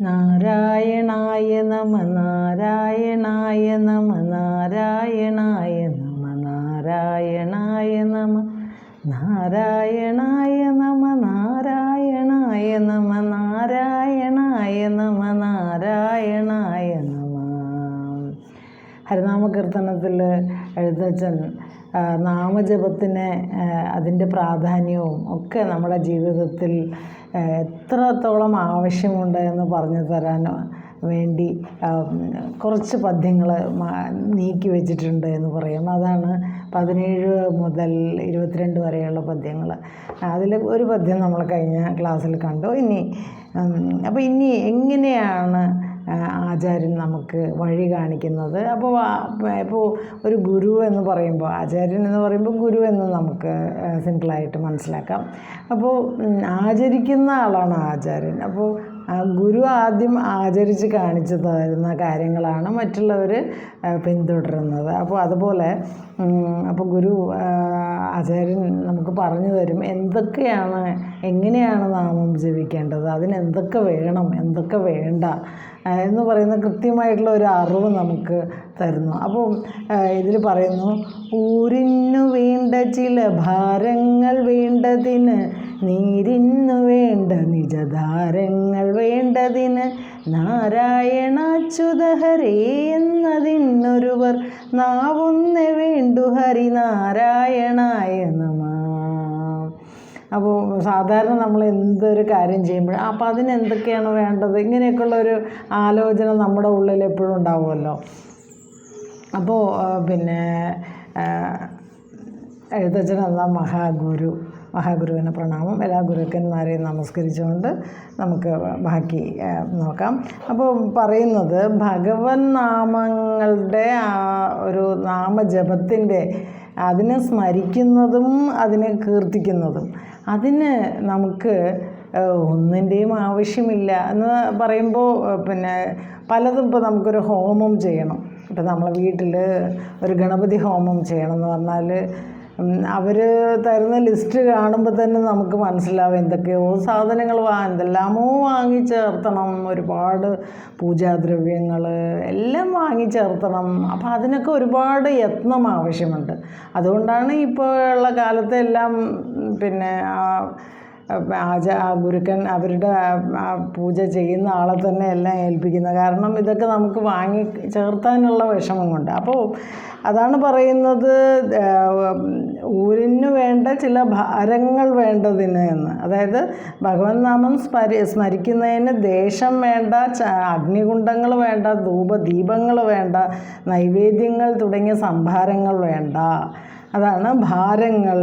നാരായണായ നമ നാരായണായ നമ നാരായണായ നമ നാരായണായ നമ നാരായണായ നമ നാരായണായ നമ നാരായണായ നമ നാരായണായ നമ. ഹരിനാമകീർത്തനത്തിൽ എഴുത്തച്ഛൻ ആ, നാമജപത്തിന് അതിന്റെ പ്രാധാന്യവും ഒക്കെ നമ്മുടെ ജീവിതത്തിൽ എത്രത്തോളം ആവശ്യമുണ്ട് എന്ന് പറഞ്ഞു തരാൻ വേണ്ടി കുറച്ച് പദ്യങ്ങൾ നീക്കി വെച്ചിട്ടുണ്ട് എന്ന് പറയും. അതാണ് പതിനേഴ് മുതൽ ഇരുപത്തിരണ്ട് വരെയുള്ള പദ്യങ്ങൾ. അതിൽ ഒരു പദ്യം നമ്മൾ കഴിഞ്ഞ ക്ലാസ്സിൽ കണ്ടു. ഇനി അപ്പോൾ ഇനി എങ്ങനെയാണ് ആചാര്യൻ നമുക്ക് വഴി കാണിക്കുന്നത്. അപ്പോൾ ഇപ്പോൾ ഒരു ഗുരു എന്ന് പറയുമ്പോൾ ആചാര്യൻ എന്ന് പറയുമ്പോൾ ഗുരു എന്ന് നമുക്ക് സിമ്പിളായിട്ട് മനസ്സിലാക്കാം. അപ്പോൾ ആചരിക്കുന്ന ആളാണ് ആചാര്യൻ. അപ്പോൾ ഗുരു ആദ്യം ആചരിച്ച് കാണിച്ചു തരുന്ന കാര്യങ്ങളാണ് മറ്റുള്ളവർ പിന്തുടരുന്നത്. അപ്പോൾ അതുപോലെ അപ്പോൾ ഗുരു ആചാര്യൻ നമുക്ക് പറഞ്ഞു തരും എന്തൊക്കെയാണ് എങ്ങനെയാണ് നാമം ജപിക്കേണ്ടത് അതിനെന്തൊക്കെ വേണം എന്തൊക്കെ വേണ്ട എന്ന് പറയുന്ന കൃത്യമായിട്ടുള്ള ഒരു അറിവ് നമുക്ക് തരുന്നു. അപ്പോൾ ഇതിൽ പറയുന്നു ഊരിന്നു വേണ്ട ചില ഭാരങ്ങൾ വേണ്ടതിന് നീരിന്നു വേണ്ട നിജധാരങ്ങൾ വേണ്ടതിന് നാരായണാച്യുതഹരേ എന്നതിന്നൊരുവർ നാവുന്ന വേണ്ടു ഹരി നാരായണായ നമ. അപ്പോൾ സാധാരണ നമ്മൾ എന്തൊരു കാര്യം ചെയ്യുമ്പോഴും അപ്പോൾ അതിന് എന്തൊക്കെയാണ് വേണ്ടത്? ഇങ്ങനെയൊക്കെയുള്ള ഒരു ആലോചന നമ്മുടെ ഉള്ളിൽ എപ്പോഴും ഉണ്ടാവുമല്ലോ. അപ്പോൾ പിന്നെ എഴുത്തച്ഛൻ എന്ന മഹാഗുരു മഹാഗുരുവിന് പ്രണാമം എല്ലാ ഗുരുക്കന്മാരെയും നമസ്കരിച്ചുകൊണ്ട് നമുക്ക് ബാക്കി നോക്കാം. അപ്പോൾ പറയുന്നത് ഭഗവൻ നാമങ്ങളുടെ ആ ഒരു നാമജപത്തിന്റെ അതിനെ സ്മരിക്കുന്നതും അതിനെ കീർത്തിക്കുന്നതും. അതിന് നമുക്ക് ഒന്നിന്റെയും ആവശ്യമില്ല എന്ന് പറയുമ്പോൾ പിന്നെ പലതും ഇപ്പോൾ നമുക്കൊരു ഹോമം ചെയ്യണം. ഇപ്പം നമ്മളെ വീട്ടിൽ ഒരു ഗണപതി ഹോമം ചെയ്യണം എന്ന് പറഞ്ഞാൽ അവർ തരുന്ന ലിസ്റ്റ് കാണുമ്പോൾ തന്നെ നമുക്ക് മനസ്സിലാവും എന്തൊക്കെയോ സാധനങ്ങൾ വാ എന്തെല്ലാമോ വാങ്ങി ചേർത്തണം. ഒരുപാട് പൂജാദ്രവ്യങ്ങൾ എല്ലാം വാങ്ങി ചേർത്തണം. അപ്പോൾ അതിനൊക്കെ ഒരുപാട് യത്നം ആവശ്യമുണ്ട്. അതുകൊണ്ടാണ് ഇപ്പോൾ ഉള്ള കാലത്ത് എല്ലാം പിന്നെ ആച ഗുരുക്കൻ അവരുടെ പൂജ ചെയ്യുന്ന ആളെ തന്നെ എല്ലാം ഏൽപ്പിക്കുന്നത് കാരണം ഇതൊക്കെ നമുക്ക് വാങ്ങി ചേർത്താനുള്ള വിഷമം കൊണ്ട്. അപ്പോൾ അതാണ് പറയുന്നത് ഊരിന് വേണ്ട ചില ഭാരങ്ങൾ വേണ്ടതിന് എന്ന്. അതായത് ഭഗവൻ നാമം സ്മരി സ്മരിക്കുന്നതിന് ദേശം വേണ്ട അഗ്നികുണ്ഡങ്ങൾ വേണ്ട ധൂപദീപങ്ങൾ വേണ്ട നൈവേദ്യങ്ങൾ തുടങ്ങിയ സംഭാരങ്ങൾ വേണ്ട. അതാണ് ഭാരങ്ങൾ.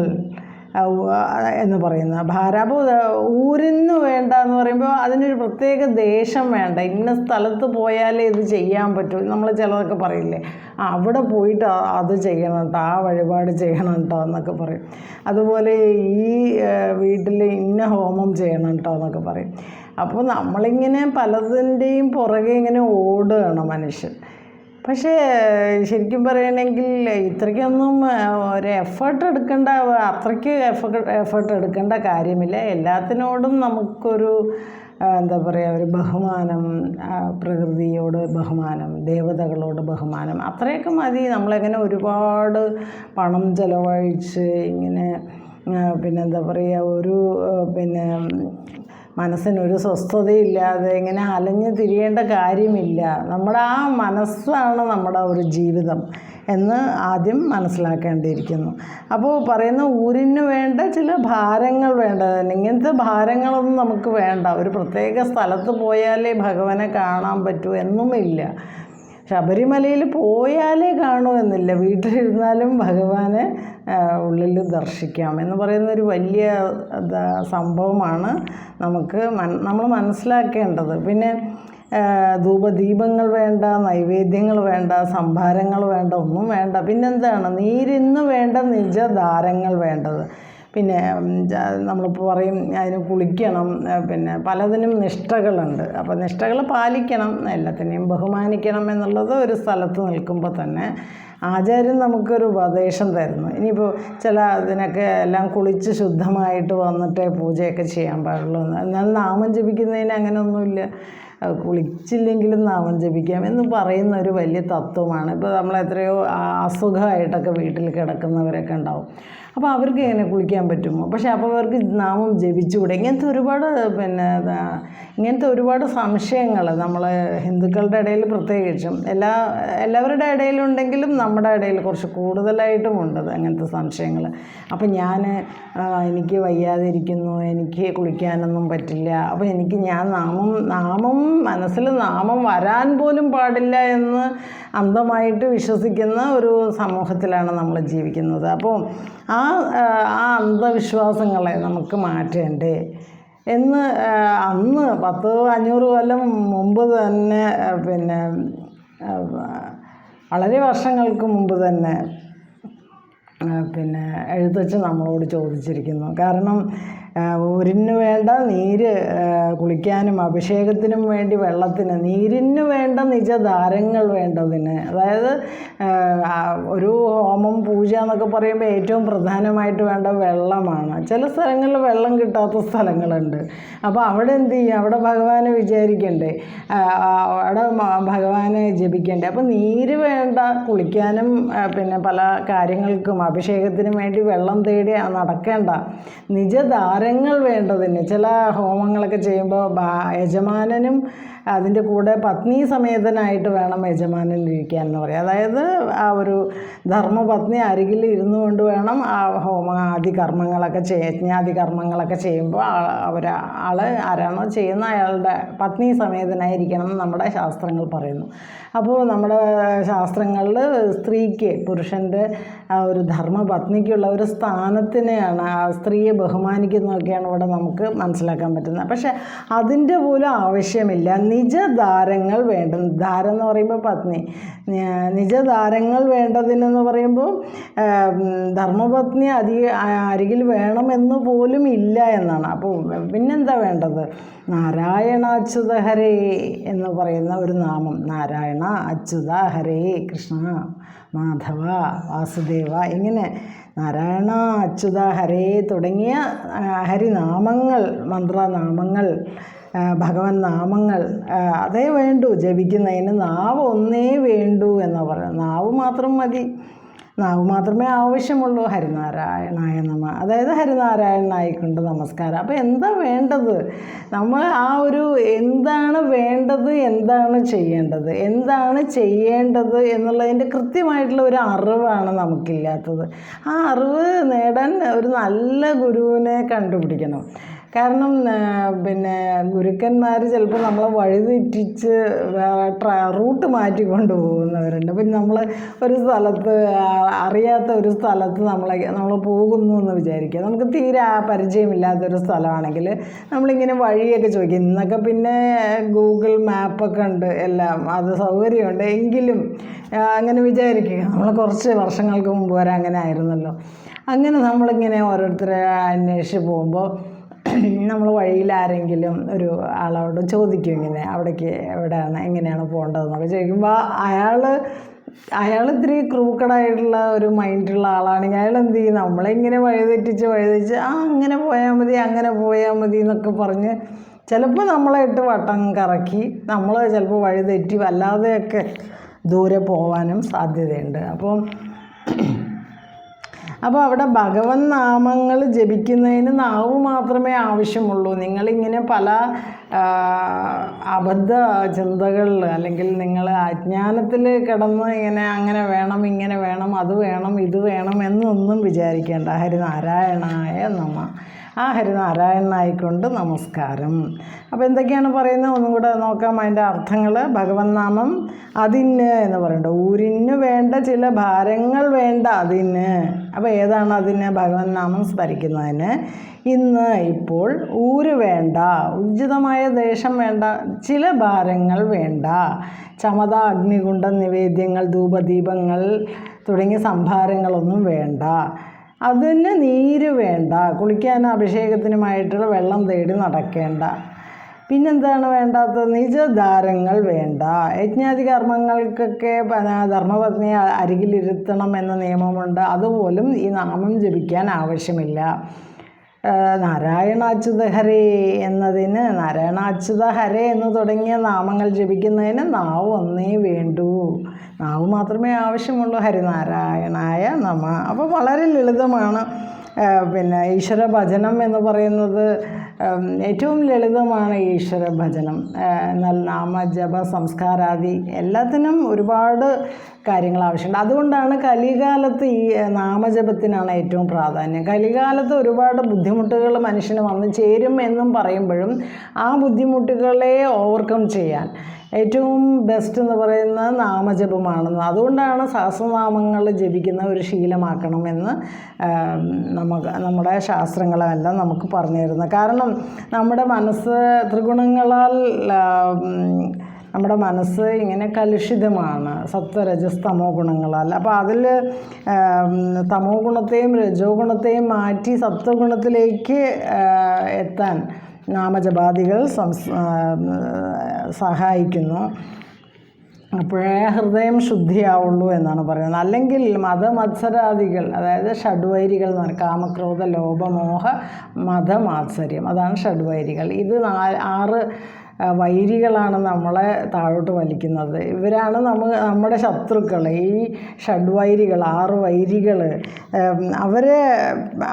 എന്ന് പറയുന്നത് ഭാര. അപ്പോൾ ഊരിന് വേണ്ട എന്ന് പറയുമ്പോൾ അതിനൊരു പ്രത്യേക ദേശം വേണ്ട. ഇന്ന സ്ഥലത്ത് പോയാലേ ഇത് ചെയ്യാൻ പറ്റൂ. നമ്മൾ ചിലതൊക്കെ പറയില്ലേ ആ അവിടെ പോയിട്ട് അത് ചെയ്യണം കേട്ടോ ആ വഴിപാട് ചെയ്യണം കേട്ടോ എന്നൊക്കെ പറയും. അതുപോലെ ഈ വീട്ടിൽ ഇന്ന ഹോമം ചെയ്യണം കേട്ടോ എന്നൊക്കെ പറയും. അപ്പോൾ നമ്മളിങ്ങനെ പലതിന്റെയും പുറകെ ഇങ്ങനെ ഓടുകയാണ് മനുഷ്യൻ. പക്ഷേ ശരിക്കും പറയണമെങ്കിൽ ഇത്രയ്ക്കൊന്നും ഒരു എഫേർട്ട് എടുക്കേണ്ട അത്രയ്ക്ക് എഫേർട്ട് എഫേർട്ട് എടുക്കേണ്ട കാര്യമില്ല. എല്ലാത്തിനോടും നമുക്കൊരു എന്താ പറയുക ഒരു ബഹുമാനം പ്രകൃതിയോട് ബഹുമാനം ദേവതകളോട് ബഹുമാനം അത്രയൊക്കെ മതി. നമ്മളെങ്ങനെ ഒരുപാട് പണം ചിലവഴിച്ച് ഇങ്ങനെ പിന്നെന്താ പറയുക ഒരു പിന്നെ മനസ്സിനൊരു സ്വസ്ഥതയില്ലാതെ ഇങ്ങനെ അലഞ്ഞു തിരിയേണ്ട കാര്യമില്ല. നമ്മുടെ ആ മനസ്സാണ് നമ്മുടെ ഒരു ജീവിതം എന്ന് ആദ്യം മനസ്സിലാക്കേണ്ടിയിരിക്കുന്നു. അപ്പോൾ പറയുന്ന ഊരിന് വേണ്ട ചില ഭാരങ്ങൾ വേണ്ട ഇങ്ങനത്തെ ഭാരങ്ങളൊന്നും നമുക്ക് വേണ്ട. ഒരു പ്രത്യേക സ്ഥലത്ത് പോയാലേ ഭഗവാനെ കാണാൻ പറ്റൂ എന്നുമില്ല ശബരിമലയിൽ പോയാലേ കാണൂ എന്നില്ല. വീട്ടിലിരുന്നാലും ഭഗവാനെ ഉള്ളിൽ ദർശിക്കാം എന്ന് പറയുന്ന ഒരു വലിയ സംഭവമാണ് നമുക്ക് നമ്മൾ മനസ്സിലാക്കേണ്ടത്. പിന്നെ ധൂപദീപങ്ങൾ വേണ്ട നൈവേദ്യങ്ങൾ വേണ്ട സംഭാരങ്ങൾ വേണ്ട ഒന്നും വേണ്ട. പിന്നെന്താണ്? നീരിന്ന് വേണ്ട നിജധാരങ്ങൾ വേണ്ടത്. പിന്നെ നമ്മളിപ്പോൾ പറയും അതിന് കുളിക്കണം പിന്നെ പലതിനും നിഷ്ഠകളുണ്ട്. അപ്പോൾ നിഷ്ഠകൾ പാലിക്കണം എല്ലാത്തിനെയും ബഹുമാനിക്കണം എന്നുള്ളത് ഒരു സ്ഥലത്ത് നിൽക്കുമ്പോൾ തന്നെ ആചാര്യൻ നമുക്കൊരു ഉപദേശം തരുന്നു. ഇനിയിപ്പോൾ ചില അതിനൊക്കെ എല്ലാം കുളിച്ച് ശുദ്ധമായിട്ട് വന്നിട്ടേ പൂജയൊക്കെ ചെയ്യാൻ പാടുള്ളൂ. എന്ന്. എന്നാൽ നാമം ജപിക്കുന്നതിന് അങ്ങനെയൊന്നുമില്ല കുളിച്ചില്ലെങ്കിലും നാമം ജപിക്കാം എന്ന് പറയുന്ന ഒരു വലിയ തത്വമാണ്. ഇപ്പോൾ നമ്മൾ എത്രയോ അസുഖമായിട്ടൊക്കെ വീട്ടിൽ കിടക്കുന്നവരൊക്കെ ഉണ്ടാവും. അപ്പോൾ അവർക്ക് എങ്ങനെ കുളിക്കാൻ പറ്റുമോ? പക്ഷേ അപ്പോൾ അവർക്ക് നാമം ജപിച്ചുകൂടെ? ഇങ്ങനത്തെ ഒരുപാട് പിന്നെ ഇങ്ങനത്തെ ഒരുപാട് സംശയങ്ങൾ നമ്മൾ ഹിന്ദുക്കളുടെ ഇടയിൽ പ്രത്യേകിച്ചും എല്ലാ എല്ലാവരുടെ ഇടയിലുണ്ടെങ്കിലും നമ്മുടെ ഇടയിൽ കുറച്ച് കൂടുതലായിട്ടും ഉണ്ട് അങ്ങനത്തെ സംശയങ്ങൾ അപ്പോൾ ഞാൻ എനിക്ക് വയ്യാതിരിക്കുന്നു എനിക്ക് കുളിക്കാനൊന്നും പറ്റില്ല അപ്പോൾ എനിക്ക് ഞാൻ നാമം നാമം മനസ്സിൽ നാമം വരാൻ പോലും പാടില്ല എന്ന് അന്ധമായിട്ട് വിശ്വസിക്കുന്ന ഒരു സമൂഹത്തിലാണ് നമ്മൾ ജീവിക്കുന്നത്. അപ്പോൾ ആ ആ, അന്ധവിശ്വാസങ്ങളെ നമുക്ക് മാറ്റേണ്ടേ? എന്ന് അന്ന് പത്ത് അഞ്ഞൂറ് കൊല്ലം മുമ്പ് തന്നെ പിന്നെ വളരെ വർഷങ്ങൾക്ക് മുമ്പ് തന്നെ പിന്നെ എഴുത്തച്ഛൻ നമ്മളോട് ചോദിച്ചിരിക്കുന്നു. കാരണം ഊരിന് വേണ്ട നീര് കുളിക്കാനും അഭിഷേകത്തിനും വേണ്ടി വെള്ളത്തിന് നീരിന് വേണ്ട നിജധാരങ്ങൾ വേണ്ടതിന്. അതായത് ഒരു ഹോമം പൂജ എന്നൊക്കെ പറയുമ്പോൾ ഏറ്റവും പ്രധാനമായിട്ട് വേണ്ട വെള്ളമാണ്. ചില സ്ഥലങ്ങളിൽ വെള്ളം കിട്ടാത്ത സ്ഥലങ്ങളുണ്ട്. അപ്പോൾ അവിടെ എന്ത് ചെയ്യും? അവിടെ ഭഗവാനെ വിചാരിക്കണ്ടേ? അവിടെ ഭഗവാനെ ജപിക്കണ്ടേ? അപ്പോൾ നീര് വേണ്ട കുളിക്കാനും പിന്നെ പല കാര്യങ്ങൾക്കും അഭിഷേകത്തിനും വേണ്ടി വെള്ളം തേടി നടക്കേണ്ട നടക്കേണ്ട നിജധാരങ്ങൾ വേണ്ടതിന് ചില ഹോമങ്ങളൊക്കെ ചെയ്യുമ്പോൾ യജമാനനും അതിന്റെ കൂടെ പത്നി സമേതനായിട്ട് വേണം യജമാനൻ ഇരിക്കാൻ എന്ന് പറയും. അതായത് ആ ഒരു ധർമ്മപത്നി അരികിൽ ഇരുന്നു കൊണ്ട് വേണം ആ ഹോമാദി കർമ്മങ്ങളൊക്കെ ചെയ്യ യജ്ഞാദി കർമ്മങ്ങളൊക്കെ ചെയ്യുമ്പോൾ അവർ ആൾ ആരാണോ ചെയ്യുന്ന അയാളുടെ പത്നി സമേതനായിരിക്കണം എന്ന് നമ്മുടെ ശാസ്ത്രങ്ങൾ പറയുന്നു. അപ്പോൾ നമ്മുടെ ശാസ്ത്രങ്ങളിൽ സ്ത്രീക്ക് പുരുഷന്റെ ആ ഒരു ധർമ്മപത്നിക്കുള്ള ഒരു സ്ഥാനത്തിനെയാണ് ആ സ്ത്രീയെ ബഹുമാനിക്കുന്നതൊക്കെയാണ് ഇവിടെ നമുക്ക് മനസ്സിലാക്കാൻ പറ്റുന്നത്. പക്ഷേ അതിന്റെ പോലും ആവശ്യമില്ല. നിജധാരങ്ങൾ വേണ്ട ധാരം എന്ന് പറയുമ്പോൾ പത്നി. നിജധാരങ്ങൾ വേണ്ടതിനെന്ന് പറയുമ്പോൾ ധർമ്മപത്നി അധിക അരികിൽ വേണമെന്ന് പോലും ഇല്ല എന്നാണ്. അപ്പോൾ പിന്നെന്താ വേണ്ടത്? നാരായണ അച്യുത ഹരേ എന്ന് പറയുന്ന ഒരു നാമം. നാരായണ അച്യുത ഹരേ കൃഷ്ണ മാധവ വാസുദേവ ഇങ്ങനെ നാരായണ അച്യുത ഹരേ തുടങ്ങിയ ഹരിനാമങ്ങൾ മന്ത്രനാമങ്ങൾ ഭഗവൻ നാമങ്ങൾ അതേ വേണ്ടൂ ജപിക്കുന്നതിന് നാവ് ഒന്നേ വേണ്ടൂ എന്ന് പറയുന്നത്. നാവ് മാത്രം മതി. നാവ് മാത്രമേ ആവശ്യമുള്ളൂ. ഹരിനാരായണായ നമ. അതായത് ഹരിനാരായണനായിക്കൊണ്ട് നമസ്കാരം. അപ്പോൾ എന്താ വേണ്ടത്? നമ്മൾ ആ ഒരു എന്താണ് വേണ്ടത് എന്താണ് ചെയ്യേണ്ടത് എന്താണ് ചെയ്യേണ്ടത് എന്നുള്ളതിന്റെ കൃത്യമായിട്ടുള്ള ഒരു അറിവാണ് നമുക്കില്ലാത്തത്. ആ അറിവ് നേടാൻ ഒരു നല്ല ഗുരുവിനെ കണ്ടുപിടിക്കണം. കാരണം പിന്നെ ഗുരുക്കന്മാർ ചിലപ്പോൾ നമ്മളെ വഴി തെറ്റിച്ച് റൂട്ട് മാറ്റി കൊണ്ടുപോകുന്നവരുണ്ട്. അപ്പം നമ്മൾ ഒരു സ്ഥലത്ത് അറിയാത്ത ഒരു സ്ഥലത്ത് നമ്മളെ നമ്മൾ പോകുന്നു എന്ന് വിചാരിക്കുക. നമുക്ക് തീരെ പരിചയമില്ലാത്തൊരു സ്ഥലമാണെങ്കിൽ നമ്മളിങ്ങനെ വഴിയൊക്കെ ചോദിക്കും. ഇന്നൊക്കെ പിന്നെ ഗൂഗിൾ മാപ്പൊക്കെ ഉണ്ട് എല്ലാം. അത് സൗകര്യമുണ്ട്. എങ്കിലും അങ്ങനെ വിചാരിക്കുക. നമ്മൾ കുറച്ച് വർഷങ്ങൾക്ക് മുമ്പ് വരെ അങ്ങനെ ആയിരുന്നല്ലോ. അങ്ങനെ നമ്മളിങ്ങനെ ഓരോരുത്തരെ അന്വേഷിച്ച് പോകുമ്പോൾ നമ്മൾ വഴിയിൽ ആരെങ്കിലും ഒരു ആളോട് ചോദിക്കും ഇങ്ങനെ അവിടേക്ക് എവിടെയാണ് എങ്ങനെയാണ് പോകേണ്ടതെന്നൊക്കെ ചോദിക്കുമ്പോൾ അയാൾ അയാൾ ഇത്തിരി ക്രൂക്കഡായിട്ടുള്ള ഒരു മൈൻഡുള്ള ആളാണെങ്കിൽ അയാൾ എന്ത് ചെയ്യും നമ്മളിങ്ങനെ വഴിതെറ്റിച്ച് വഴിതെറ്റിച്ച് ആ അങ്ങനെ പോയാൽ മതി അങ്ങനെ പോയാൽ മതി എന്നൊക്കെ പറഞ്ഞ് ചിലപ്പോൾ നമ്മളെ ഇട്ട് വട്ടം കറക്കി നമ്മൾ ചിലപ്പോൾ വഴി തെറ്റി വല്ലാതെയൊക്കെ ദൂരെ പോകാനും സാധ്യതയുണ്ട്. അപ്പം അപ്പോൾ അവിടെ ഭഗവൻ നാമങ്ങൾ ജപിക്കുന്നതിന് നാവ് മാത്രമേ ആവശ്യമുള്ളൂ. നിങ്ങളിങ്ങനെ പല അബദ്ധ ചിന്തകളിൽ അല്ലെങ്കിൽ നിങ്ങൾ അജ്ഞാനത്തിൽ കിടന്ന് ഇങ്ങനെ അങ്ങനെ വേണം ഇങ്ങനെ വേണം അത് വേണം ഇത് വേണം എന്നൊന്നും വിചാരിക്കേണ്ട. ഹരിനാരായണായ നമ. ആ ഹരിനാരായണനായിക്കൊണ്ട് നമസ്കാരം. അപ്പോൾ എന്തൊക്കെയാണ് പറയുന്നത്? ഒന്നും കൂടെ നോക്കാം. അതിന്റെ അർത്ഥങ്ങൾ. ഭഗവൻ നാമം അതിന് എന്ന് പറയുന്നുണ്ട്. ഊരിന് വേണ്ട ചില ഭാരങ്ങൾ വേണ്ട അതിന്. അപ്പോൾ ഏതാണ് അതിന്? ഭഗവൻ നാമം സ്മരിക്കുന്നതിന്. ഇന്ന് ഇപ്പോൾ ഊര് വേണ്ട ഉചിതമായ ദേശം വേണ്ട ചില ഭാരങ്ങൾ വേണ്ട. ചമത അഗ്നികുണ്ട നിവേദ്യങ്ങൾ ധൂപദീപങ്ങൾ തുടങ്ങിയ സംഭാരങ്ങളൊന്നും വേണ്ട. അതിന് നീര് വേണ്ട കുളിക്കാൻ അഭിഷേകത്തിനുമായിട്ടുള്ള വെള്ളം തേടി നടക്കേണ്ട. പിന്നെന്താണ് വേണ്ടാത്തത്? നിജധാരങ്ങൾ വേണ്ട. യജ്ഞാതി കർമ്മങ്ങൾക്കൊക്കെ ധർമ്മപത്നിയെ അരികിലിരുത്തണം എന്ന നിയമമുണ്ട്. അതുപോലും ഈ നാമം ജപിക്കാൻ ആവശ്യമില്ല. നാരായണാച്യുത ഹരേ എന്നതിന് നാരായണാച്യുത ഹരേ എന്ന് തുടങ്ങിയ നാമങ്ങൾ ജപിക്കുന്നതിന് നാവ് ഒന്നേ വേണ്ടൂ. നാവ് മാത്രമേ ആവശ്യമുള്ളൂ. ഹരിനാരായണായ നമ. അപ്പോൾ വളരെ ലളിതമാണ്. പിന്നെ ഈശ്വര ഭജനം എന്ന് പറയുന്നത് ഏറ്റവും ലളിതമാണ് ഈശ്വര ഭജനം. എന്നാൽ നാമ ജപ സംസ്കാരാദി എല്ലാത്തിനും ഒരുപാട് കാര്യങ്ങൾ ആവശ്യമുണ്ട്. അതുകൊണ്ടാണ് കലികാലത്ത് ഈ നാമജപത്തിനാണ് ഏറ്റവും പ്രാധാന്യം. കലികാലത്ത് ഒരുപാട് ബുദ്ധിമുട്ടുകൾ മനുഷ്യന് വന്നു ചേരും എന്നും പറയുമ്പോഴും ആ ബുദ്ധിമുട്ടുകളെ ഓവർകം ചെയ്യാൻ ഏറ്റവും ബെസ്റ്റ് എന്ന് പറയുന്നത് നാമജപമാണെന്ന്. അതുകൊണ്ടാണ് സഹസ്രനാമങ്ങൾ ജപിക്കുന്ന ഒരു ശീലമാക്കണമെന്ന് നമുക്ക് നമ്മുടെ ശാസ്ത്രങ്ങളെല്ലാം നമുക്ക് പറഞ്ഞു തരുന്നത്. കാരണം നമ്മുടെ മനസ്സ് ത്രിഗുണങ്ങളാൽ നമ്മുടെ മനസ്സ് ഇങ്ങനെ കലുഷിതമാണ് സത്വരജസ് തമോ ഗുണങ്ങളാൽ. അപ്പോൾ അതിൽ തമോ ഗുണത്തെയും രജോ ഗുണത്തെയും മാറ്റി സത്വഗുണത്തിലേക്ക് എത്താൻ നാമജപാദികൾ സംസ് സഹായിക്കുന്നു. അപ്പോഴേ ഹൃദയം ശുദ്ധിയാവുള്ളൂ എന്നാണ് പറയുന്നത്. അല്ലെങ്കിൽ മതമത്സരാദികൾ അതായത് ഷഡ്വൈരികൾ എന്ന് പറയും കാമക്രോധ ലോഭമോഹ മതമാത്സര്യം. അതാണ് ഷഡ്വൈരികൾ. ഇത് നാല് ആറ് വൈരികളാണ് നമ്മളെ താഴോട്ട് വലിക്കുന്നത്. ഇവരാണ് നമ്മ നമ്മുടെ ശത്രുക്കൾ ഈ ഷഡ്വൈരികൾ ആറ് വൈരികൾ അവരെ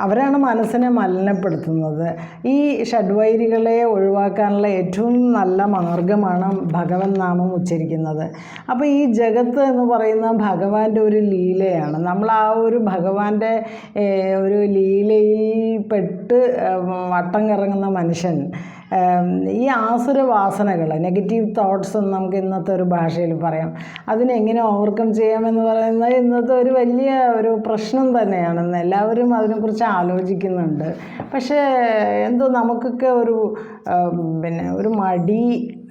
അവരാണ് മനസ്സിനെ മലിനപ്പെടുത്തുന്നത്. ഈ ഷഡ് വൈരികളെ ഒഴിവാക്കാനുള്ള ഏറ്റവും നല്ല മാർഗമാണ് ഭഗവൻ നാമം ഉച്ചരിക്കുന്നത്. അപ്പോൾ ഈ ജഗത്ത് എന്ന് പറയുന്ന ഭഗവാന്റെ ഒരു ലീലയാണ്. നമ്മൾ ആ ഒരു ഭഗവാന്റെ ഒരു ലീലയിൽ പെട്ട് വട്ടം കറങ്ങുന്ന മനുഷ്യൻ ഈ ആസുരവാസനകൾ നെഗറ്റീവ് തോട്ട്സ് എന്ന് നമുക്ക് ഇന്നത്തെ ഒരു ഭാഷയിൽ പറയാം. അതിനെങ്ങനെ ഓവർകം ചെയ്യാമെന്ന് പറയുന്നത് ഇന്നത്തെ ഒരു വലിയ ഒരു പ്രശ്നം തന്നെയാണെന്ന് എല്ലാവരും അതിനെക്കുറിച്ച് ആലോചിക്കുന്നുണ്ട്. പക്ഷേ എന്തോ നമുക്കൊക്കെ ഒരു പിന്നെ ഒരു മടി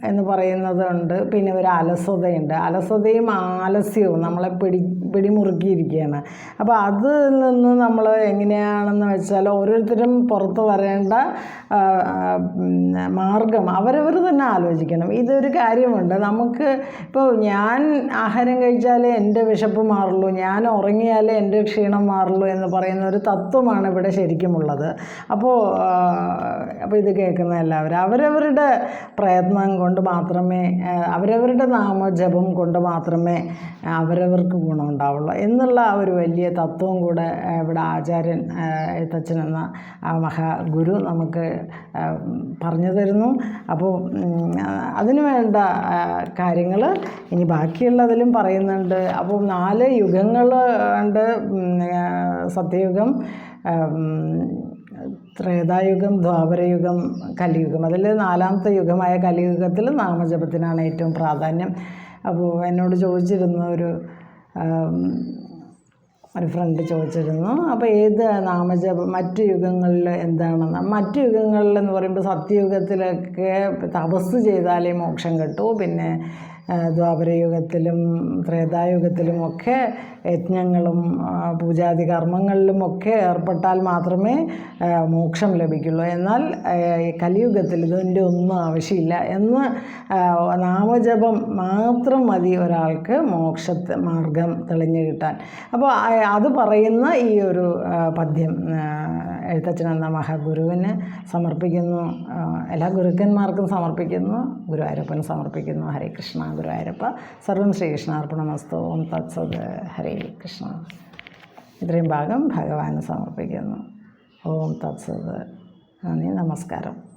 എന്ന് പറയുന്നതുണ്ട് പിന്നെ ഒരു അലസതയുണ്ട്. അലസതയും ആലസ്യവും നമ്മളെ പിടി പിടിമുറുക്കിയിരിക്കുകയാണ് അപ്പോൾ അതിൽ നിന്ന് നമ്മൾ എങ്ങനെയാണെന്ന് വെച്ചാൽ ഓരോരുത്തരും പുറത്ത് വരേണ്ട മാർഗം അവരവർ തന്നെ ആലോചിക്കണം. ഇതൊരു കാര്യമുണ്ട്. നമുക്ക് ഇപ്പോൾ ഞാൻ ആഹാരം കഴിച്ചാലേ എന്റെ വിശപ്പ് മാറുള്ളൂ ഞാൻ ഉറങ്ങിയാലേ എന്റെ ക്ഷീണം മാറുള്ളൂ എന്ന് പറയുന്ന ഒരു തത്വമാണ് ഇവിടെ ശരിക്കുമുള്ളത് അപ്പോൾ അപ്പോൾ ഇത് കേൾക്കുന്ന എല്ലാവരും അവരവരുടെ പ്രയത്നം കൊണ്ട് മാത്രമേ അവരവരുടെ നാമജപം കൊണ്ട് മാത്രമേ അവരവർക്ക് ഗുണമുണ്ടാവുള്ളൂ എന്നുള്ള ഒരു വലിയ തത്വവും കൂടെ ഇവിടെ ആചാര്യൻ എഴുത്തച്ഛൻ എന്ന മഹാഗുരു നമുക്ക് പറഞ്ഞു തരുന്നു. അപ്പോൾ അതിന് വേണ്ട കാര്യങ്ങൾ ഇനി ബാക്കിയുള്ളതിലും പറയുന്നുണ്ട്. അപ്പോൾ നാല് യുഗങ്ങൾ ഉണ്ട് സത്യയുഗം ത്രേതായുഗം ദ്വാപരയുഗം കലിയുഗം. അതിൽ നാലാമത്തെ യുഗമായ കലിയുഗത്തിൽ നാമജപത്തിനാണ് ഏറ്റവും പ്രാധാന്യം. അപ്പോൾ എന്നോട് ചോദിച്ചിരുന്ന ഒരു ഒരു ഫ്രണ്ട് ചോദിച്ചിരുന്നു. അപ്പോൾ ഏത് നാമജപം മറ്റ് യുഗങ്ങളിൽ എന്താണെന്ന് മറ്റ് യുഗങ്ങളിൽ എന്ന് പറയുമ്പോൾ സത്യയുഗത്തിലൊക്കെ തപസ് ചെയ്താലേ മോക്ഷം കിട്ടൂ. പിന്നെ ദ്വാപരയുഗത്തിലും ത്രേതായുഗത്തിലും ഒക്കെ യജ്ഞങ്ങളും പൂജാതി കർമ്മങ്ങളിലും ഒക്കെ ഏർപ്പെട്ടാൽ മാത്രമേ മോക്ഷം ലഭിക്കുള്ളൂ. എന്നാൽ കലിയുഗത്തിൽ ഇതിന്റെ ഒന്നും ആവശ്യമില്ല എന്ന് നാമജപം മാത്രം മതി ഒരാൾക്ക് മോക്ഷ മാർഗം തെളിഞ്ഞു കിട്ടാൻ. അപ്പോൾ അത് പറയുന്ന ഈ ഒരു പദ്യം എന്ന മഹാഗുരുവിന് സമർപ്പിക്കുന്നു. എല്ലാ ഗുരുക്കന്മാർക്കും സമർപ്പിക്കുന്നു. ഗുരുവായൂരപ്പന് സമർപ്പിക്കുന്നു. ഹരേ കൃഷ്ണ ഗുരുവായൂരപ്പ. സർവം ശ്രീകൃഷ്ണാർപ്പണമസ്തു. ഓം തത്സത്. ഹരേ കൃഷ്ണ. ഇത്രയും ഭാഗം ഭഗവാന് സമർപ്പിക്കുന്നു. ഓം തത്സത്. നന്ദി നമസ്കാരം.